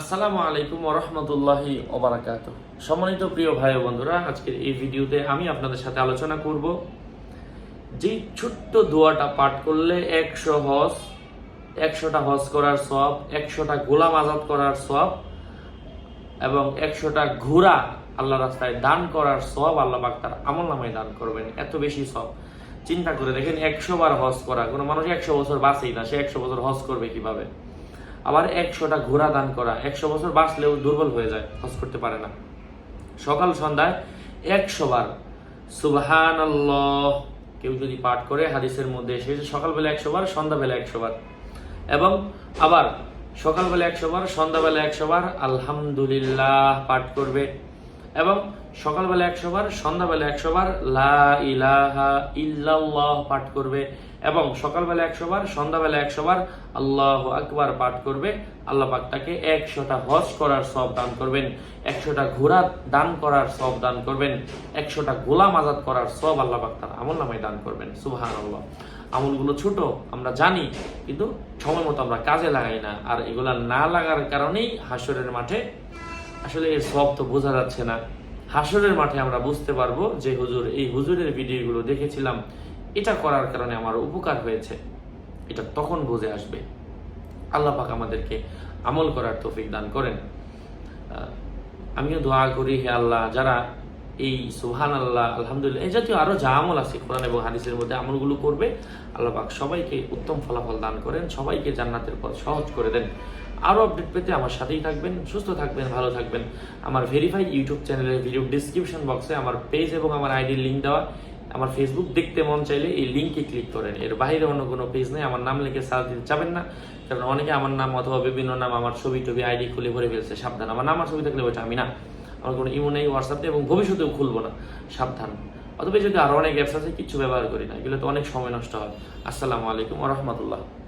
আসসালামু আলাইকুম ওরহমতুল্লাহি ওবরাকাত সম্মানিত প্রিয় ভাই বন্ধুরা, আজকের এই ভিডিওতে আমি আপনাদের সাথে আলোচনা করব যে ছোট্ট দোয়াটা পাঠ করলে একশো হজ, একশোটা হজ করার সব একশোটা গোলাম আজাদ করার সব এবং একশোটা ঘোড়া আল্লাহ রাস্তায় দান করার সব আল্লাহ পাক তার আমল নামায় দান করবেন, এত বেশি সব চিন্তা করে দেখেন, একশো বার হজ করা, কোনো মানুষ একশো বছর বাঁচেই না, সে একশো বছর হজ করবে কীভাবে? আবার একশোটা ঘোড়া দান করা, একশো বছর বাঁচলেও দুর্বল হয়ে যায়, হজ করতে পারে না। সকাল সন্ধ্যায় একশো বার সুবহান কেউ যদি পাঠ করে হাদিসের মধ্যে এসে সকালবেলা একশো বার, সন্ধ্যাবেলা একশো বার। এবং আবার সকালবেলা একশো বার, সন্ধ্যাবেলা একশো বার আলহামদুলিল্লাহ পাঠ করবে। এবং সকালবেলা একশো বার সন্ধ্যাবেলা একশো বার লা ইলাহা ইল্লাল্লাহ পাঠ করবে। এবং সকালবেলা একশো বার সন্ধ্যাবেলা একশো বার আল্লাহ আকবার পাঠ করবে। আল্লাহ পাক তাকে একশোটা হজ করার সব দান করবেন, একশোটা ঘোড়া দান করার সব দান করবেন, একশোটা গোলাম আজাদ করার সব আল্লাহ পাক তার আমল নামায় দান করবেন। সুবহান আল্লাহ আমলগুলো ছোট, আমরা জানি, কিন্তু সময় মতো আমরা কাজে লাগাই না। আর এগুলা না লাগার কারণেই হাসরের মাঠে আসলে এর সব তো বোঝা যাচ্ছে না। হাসরের মাঠে আমরা বুঝতে পারব যে হুজুর, এই হুজুরের ভিডিওগুলো দেখেছিলাম। এটা করার কারণে আমার উপকার হয়েছে। এটা তখন বুঝে আসবে। আল্লাহ পাক আমাদেরকে আমল করার তৌফিক দান করেন। আমিও দোয়া করি হে আল্লাহ, যারা এই সুহান আল্লাহ আলহামদুলিল্লাহ এই জাতীয় আরও যা আমল আছে কোরআন এবং হাদিসের মধ্যে আমলগুলো করবে, আল্লাহ পাক সবাইকে উত্তম ফলাফল দান করেন। সবাইকে জান্নাতের পথ সহজ করে দেন। আরও আপডেট পেতে আমার সাথেই থাকবেন, সুস্থ থাকবেন, ভালো থাকবেন। আমার ভেরিফাই ইউটিউব চ্যানেলের ভিডিও ডিসক্রিপশন বক্সে আমার পেজ এবং আমার আইডির লিঙ্ক দেওয়া। আমার ফেসবুক দেখতে মন চাইলে এই লিঙ্কে ক্লিক করেন। এর বাইরে অন্য কোনো পেজ নেই। আমার নাম লিখে সার্চ দিতে যাবেন না। কারণ অনেকে আমার নাম অথবা বিভিন্ন নাম আমার ছবি টবি আইডি খুলে ভরে ফেলছে। সাবধান। আমার নাম আর ছবি থাকলে ওইটা আমি না। আমার কোনো ইমো নেই হোয়াটসঅ্যাপ নেই এবং ভবিষ্যতেও খুলবো না। সাবধান। অথবা যদি আরও অনেক অ্যাপস আছে, কিছু ব্যবহার করি না। এগুলো তো অনেক সময় নষ্ট হয়। আসসালামু আলাইকুম রহমতুল্লাহ।